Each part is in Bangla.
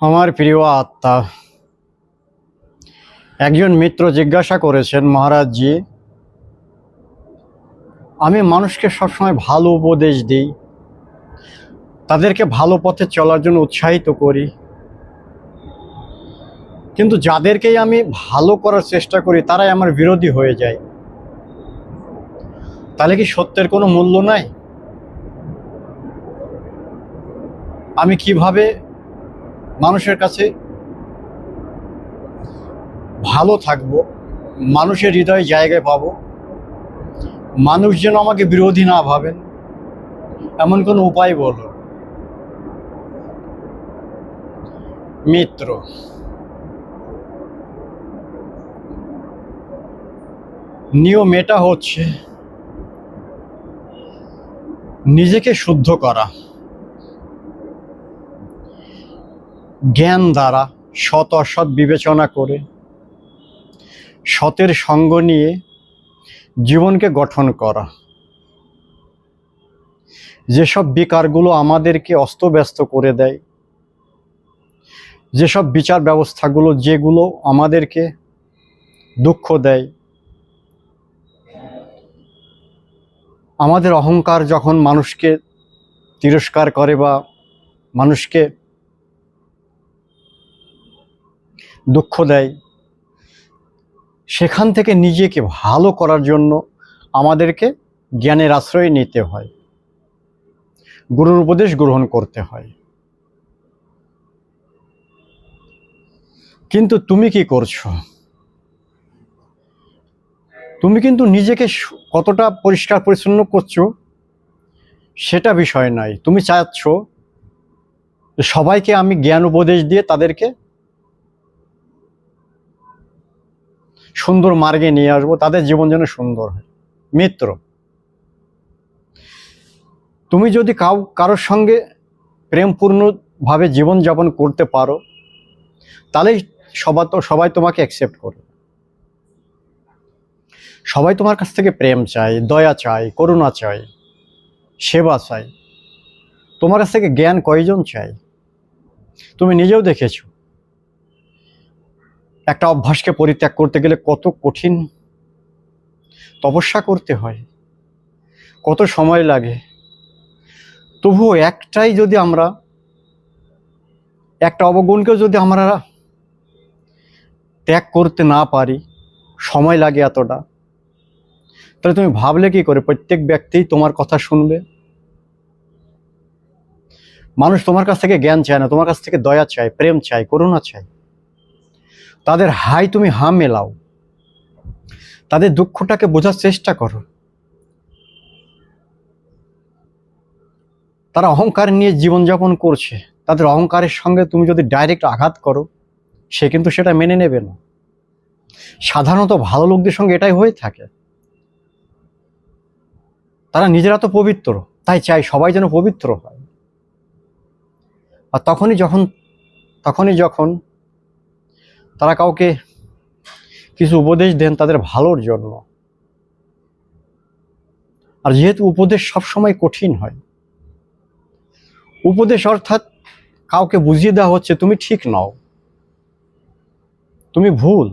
আমার প্রিয় আত্মা। একজন মিত্র জিজ্ঞাসা করেছেন, মহারাজজি, আমি মানুষকে সবসময় ভালো উপদেশ দিই, তাদেরকে ভালো পথে চলার জন্য উৎসাহিত করি। কিন্তু যাদেরকেই আমি ভালো করার চেষ্টা করি, তারাই আমার বিরোধী হয়ে যায়। তাহলে কি সত্যের কোনো মূল্য নাই? আমি কীভাবে মানুষের কাছে ভালো থাকব, মানুষের হৃদয়ে জায়গায় পাবো, মানুষ যেন আমাকে বিরোধী না ভাবেন, এমন কোনো উপায় বলো? মিত্র। নিয়ম এটা হচ্ছে নিজেকে শুদ্ধ করা। জ্ঞান দ্বারা সৎ অসৎ বিবেচনা করে সতের সঙ্গ নিয়ে জীবনকে গঠন করা। যেসব বিকারগুলো আমাদেরকে অস্তব্যস্ত করে দেয়, যেসব বিচার ব্যবস্থাগুলো যেগুলো আমাদেরকে দুঃখ দেয়, আমাদের অহংকার যখন মানুষকে তিরস্কার করে বা মানুষকে দুঃখ দেয়। সেখান থেকে নিজেকে ভালো করার জন্য আমাদেরকে জ্ঞানের আশ্রয় নিতে হয়। গুরুর উপদেশ গ্রহণ করতে হয়। কিন্তু তুমি কি করছ? তুমি কিন্তু নিজেকে কতটা পরিষ্কার পরিচ্ছন্ন করছ সেটা বিষয় নয়। তুমি চাচ্ছ সবাইকে আমি জ্ঞান উপদেশ দিয়ে তাদেরকে সুন্দর মার্গে নিয়ে আসব, তাদের জীবন যেন সুন্দর হয়। মিত্র। তুমি যদি কাউ, কারোর সঙ্গে প্রেমপূর্ণভাবে জীবনযাপন করতে পারো, তাহলেই সবাই তো সবাই তোমাকে অ্যাকসেপ্ট করবে। সবাই তোমার কাছ থেকে প্রেম চায়, দয়া চায়, করুণা চায়, সেবা চায়। তোমার কাছ থেকে জ্ঞান কয়জন চায়? তুমি নিজেও দেখেছ। একটা অভ্যাসকে পরিত্যাগ করতে গেলে কত কঠিন তপস্যা করতে হয়, কত সময় লাগে। তবুও একটাই যদি আমরা, একটা অবগুণকেও যদি আমরা ত্যাগ করতে না পারি, সময় লাগে এতটা, তাহলে তুমি ভাবলে কি করে? প্রত্যেক ব্যক্তি তোমার কথা শুনবে। মানুষ তোমার কাছ থেকে জ্ঞান চায় না, তোমার কাছ থেকে দয়া চায়, প্রেম চায়, করুণা চায়। তাদের হাই তুমি হা মেলাও। তাদের দুঃখটাকে বোঝার চেষ্টা করো। তারা অহংকার নিয়ে জীবনযাপন করছে। তাদের অহংকারের সঙ্গে তুমি যদি ডাইরেক্ট আঘাত করো, সে কিন্তু সেটা মেনে নেবে না। সাধারণত ভালো লোকদের সঙ্গে এটাই হয়ে থাকে। তারা নিজেরা তো পবিত্র, তাই চাই সবাই যেন পবিত্র হয়। আর তখনই যখন তখনই যখন তারা কাউকে কিছু উপদেশ দেন তাদের ভালোর জন্য। আর যেহেতু উপদেশ সবসময় কঠিন হয়, উপদেশ অর্থাৎ কাউকে বুঝিয়ে দেওয়া হচ্ছে, তুমি ঠিক নও, তুমি ভুল।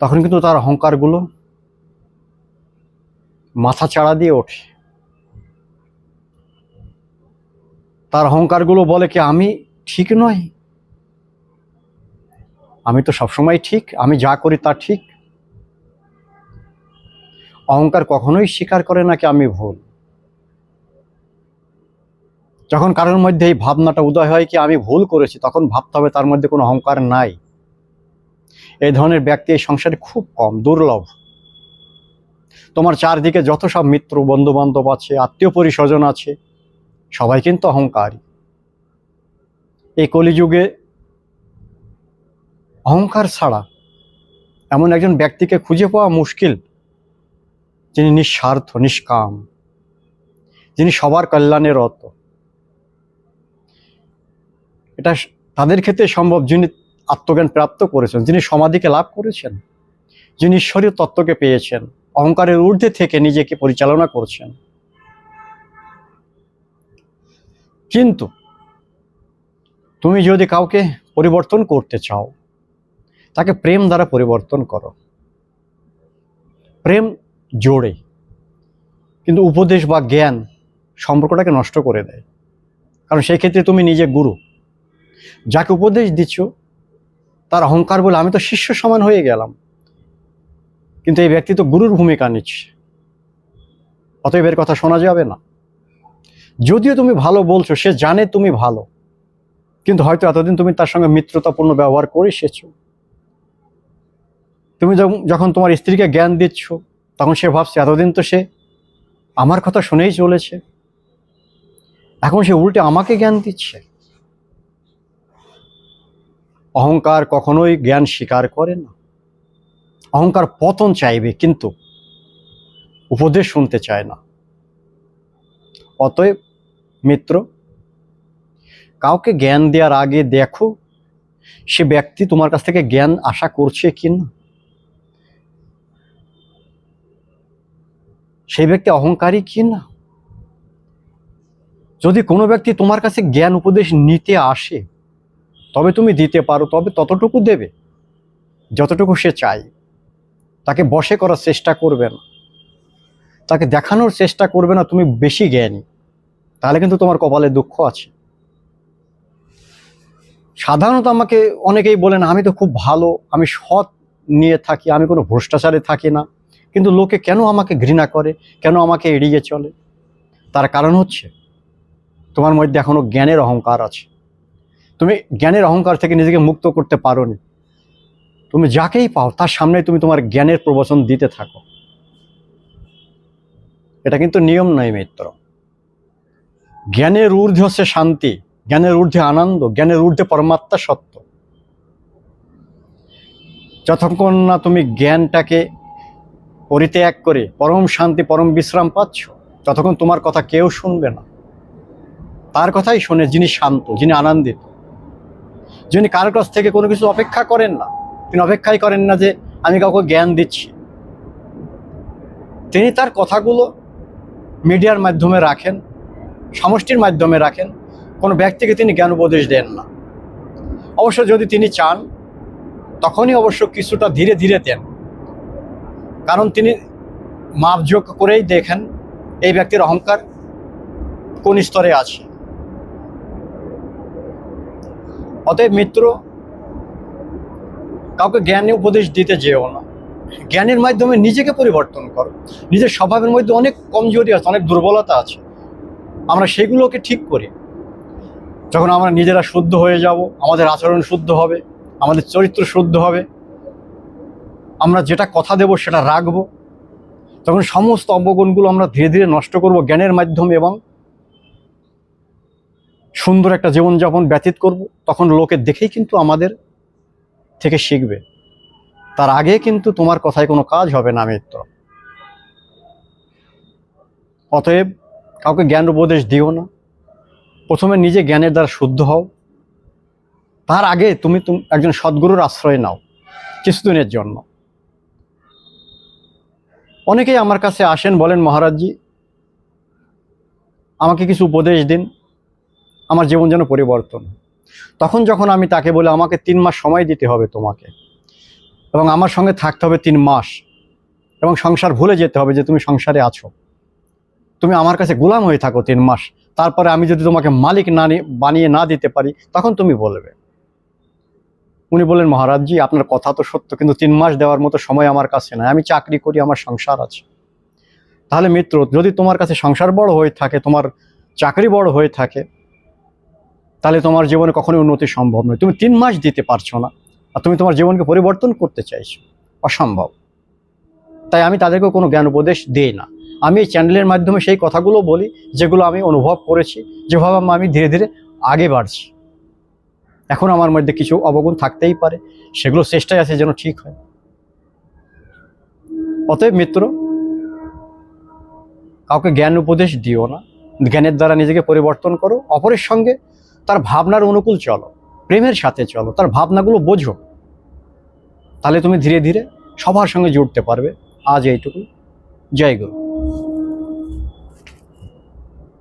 তখন কিন্তু তার অহংকারগুলো মাথা চাড়া দিয়ে ওঠে। তার অহংকারগুলো বলে কি, আমি ঠিক নয় আমি তো সবসময় ঠিক, আমি যা করি তা ঠিক। অহংকার কখনোই স্বীকার করে না কি আমি ভুল। যখন কারোর মধ্যে এই ভাবনাটা উদয় হয় কি আমি ভুল করেছি, তখন ভাবতে হবে তার মধ্যে কোনো অহংকার নাই। এই ধরনের ব্যক্তি এই সংসারে খুব কম, দুর্লভ। তোমার চারদিকে যত সব মিত্র বন্ধু বান্ধব আছে, আত্মীয় পরিস্বজন আছে, সবাই কিন্তু অহংকারী। এই কলিযুগে অহংকার ছাড়া এমন একজন ব্যক্তিকে খুঁজে পাওয়া মুশকিল, যিনি নিঃস্বার্থ, নিষ্কাম, যিনি সবার কল্যাণে রত। এটা তাদের ক্ষেত্রে সম্ভব যিনি আত্মজ্ঞান প্রাপ্ত করেছেন, যিনি সমাধিকে লাভ করেছেন, যিনি ঈশ্বরীয় তত্ত্বকে পেয়েছেন, অহংকারের ঊর্ধ্বে থেকে নিজেকে পরিচালনা করছেন। কিন্তু তুমি যদি কাউকে পরিবর্তন করতে চাও তাকে প্রেম দ্বারা পরিবর্তন করো। প্রেম জোড়ে কিন্তু উপদেশ বা জ্ঞান সম্পর্কটাকে নষ্ট করে দেয়। কারণ সেই ক্ষেত্রে তুমি নিজে গুরু। যাকে উপদেশ দিচ্ছ, তার অহংকার বলে আমি তো শিষ্য সমান হয়ে গেলাম। কিন্তু এই ব্যক্তি তো গুরুর ভূমিকা নিচ্ছে। অতএব এর কথা শোনা যাবে না। যদিও তুমি ভালো বলছো, সে জানে তুমি ভালো, কিন্তু হয়তো এতদিন তুমি তার সঙ্গে মিত্রতাপূর্ণ ব্যবহার করে এসেছ। তুমি যখন- তোমার স্ত্রীকে জ্ঞান দিচ্ছ, তখন সে ভাবছে, এতদিন তো সে আমার কথা শুনেই চলেছে। এখন সে উল্টে আমাকে জ্ঞান দিচ্ছে। অহংকার কখনোই জ্ঞান স্বীকার করে না। অহংকার পতন চাইবে, কিন্তু উপদেশ শুনতে চায় না। অতএব, মিত্র, কাউকে জ্ঞান দেওয়ার আগে দেখো, সে ব্যক্তি তোমার কাছ থেকে জ্ঞান আশা করছে কি না সেই ব্যক্তি অহংকারী কি না? যদি কোনো ব্যক্তি তোমার কাছে জ্ঞান উপদেশ নিতে আসে, তবে তুমি দিতে পারো, তবে ততটুকু দেবে, যতটুকু সে চায়। তাকে বশে করার চেষ্টা করবে না। তাকে দেখানোর চেষ্টা করবে না, তুমি বেশি জ্ঞানী। তাহলে কিন্তু তোমার কপালে দুঃখ আছে। সাধারণত আমাকে অনেকেই বলেন আমি তো খুব ভালো, আমি সৎ নিয়ে থাকি, আমি কোনো ভ্রষ্টাচারে থাকি না। কিন্তু লোকে কেন আমাকে ঘৃণা করে? কেন আমাকে এড়িয়ে চলে? তার কারণ হচ্ছে, তোমার মধ্যে এখনও জ্ঞানের অহংকার আছে। তুমি জ্ঞানের অহংকার থেকে নিজেকে মুক্ত করতে পারোনি। তুমি যাকেই পাও, তার সামনে তুমি তোমার জ্ঞানের প্রবচন দিতে থাকো। এটা কিন্তু নিয়ম নয় মিত্র। জ্ঞানের ঊর্ধ্বে হচ্ছে শান্তি, জ্ঞানের ঊর্ধ্বে আনন্দ, জ্ঞানের ঊর্ধ্বে পরমাত্মা সত্য। যতক্ষণ না তুমি জ্ঞানটাকে পরিত্যাগ করে, পরম শান্তি, পরম বিশ্রাম পাচ্ছ, ততক্ষণ তোমার কথা কেউ শুনবে না। তার কথাই শোনে যিনি শান্ত, যিনি আনন্দিত। যিনি কারোর কাছ থেকে কোনো কিছু অপেক্ষা করেন না, তিনি অপেক্ষাই করেন না যে আমি কাউকে জ্ঞান দিচ্ছি। তিনি তার কথাগুলো মিডিয়ার মাধ্যমে রাখেন, সমষ্টির মাধ্যমে রাখেন, কোনো ব্যক্তিকে তিনি জ্ঞান উপদেশ দেন না। অবশ্য যদি তিনি চান, তখনই অবশ্য কিছুটা ধীরে ধীরে দেন। কারণ তিনি মাপযোগ করেই দেখেন এই ব্যক্তির অহংকার কোন স্তরে আছে। অতএব মিত্র, কাউকে জ্ঞানী উপদেশ দিতে যেও না। জ্ঞানের মাধ্যমে নিজেকে পরিবর্তন করো। নিজের স্বভাবের মধ্যে অনেক কমজোরি আছে, অনেক দুর্বলতা আছে। আমরা সেগুলোকে ঠিক করি। যখন আমরা নিজেরা শুদ্ধ হয়ে যাব, আমাদের আচরণ শুদ্ধ হবে, আমাদের চরিত্র শুদ্ধ হবে আমরা যেটা কথা দেব সেটা রাখব। তখন সমস্ত অবগুণগুলো আমরা ধীরে ধীরে নষ্ট করব জ্ঞানের মাধ্যমে এবং সুন্দর একটা জীবনযাপন ব্যতীত করব। তখন লোকে দেখেই কিন্তু আমাদের থেকে শিখবে। তার আগে কিন্তু তোমার কথায় কোনো কাজ হবে না, মিত্র। অতএব কাউকে জ্ঞান উপদেশ দিও না। প্রথমে নিজে জ্ঞানের দ্বারা শুদ্ধ হও। তার আগে তুমি তুম- একজন সদ্গুরুর আশ্রয় নাও কিছুদিনের জন্য। অনেকেই আমার কাছে আসেন, বলেন, মহারাজজি, আমাকে কিছু উপদেশ দিন। আমার জীবন যেন পরিবর্তন। তখন যখন আমি তাকে বলে, আমাকে তিন মাস সময় দিতে হবে তোমাকে এবং আমার সঙ্গে থাকতে হবে তিন মাস এবং সংসার ভুলে যেতে হবে যে তুমি সংসারে আছো। তুমি আমার কাছে গোলাম হয়ে থাকো তিন মাস। তারপরে আমি যদি তোমাকে মালিক না বানিয়ে না দিতে পারি, তখন তুমি বলবে। উনি বললেন, মহারাজজি, আপনার কথা তো সত্য, কিন্তু তিন মাস দেওয়ার মতো সময় আমার কাছে নাই। আমি চাকরি করি, আমার সংসার আছে। তাহলে মিত্র, যদি তোমার কাছে সংসার বড় হয়ে থাকে, তোমার চাকরি বড় হয়ে থাকে, তাহলে তোমার জীবনে কখনোই উন্নতি সম্ভব নয়। তুমি তিন মাস দিতে পারছ না, আর তুমি তোমার জীবনকে পরিবর্তন করতে চাইছো। অসম্ভব। তাই আমি তাদেরকে কোনো জ্ঞান উপদেশ দিই না। আমি এই চ্যানেলের মাধ্যমে সেই কথাগুলো বলি, যেগুলো আমি অনুভব করেছি, যেভাবে আমি ধীরে ধীরে আগে বাড়ছি। এখন আমার মধ্যে কিছু অবগুণ থাকতেই পারে, সেগুলো চেষ্টায় আছে যেন ঠিক হয়। অতএব মিত্র, কাউকে জ্ঞান উপদেশ দিও না। জ্ঞানের দ্বারা নিজেকে পরিবর্তন করো। অপরের সঙ্গে তার ভাবনার অনুকূল চলো। প্রেমের সাথে চলো। তার ভাবনাগুলো বোঝো। তাহলে তুমি ধীরে ধীরে সবার সঙ্গে জুড়তে পারবে। আজ এইটুকু জয় গুরু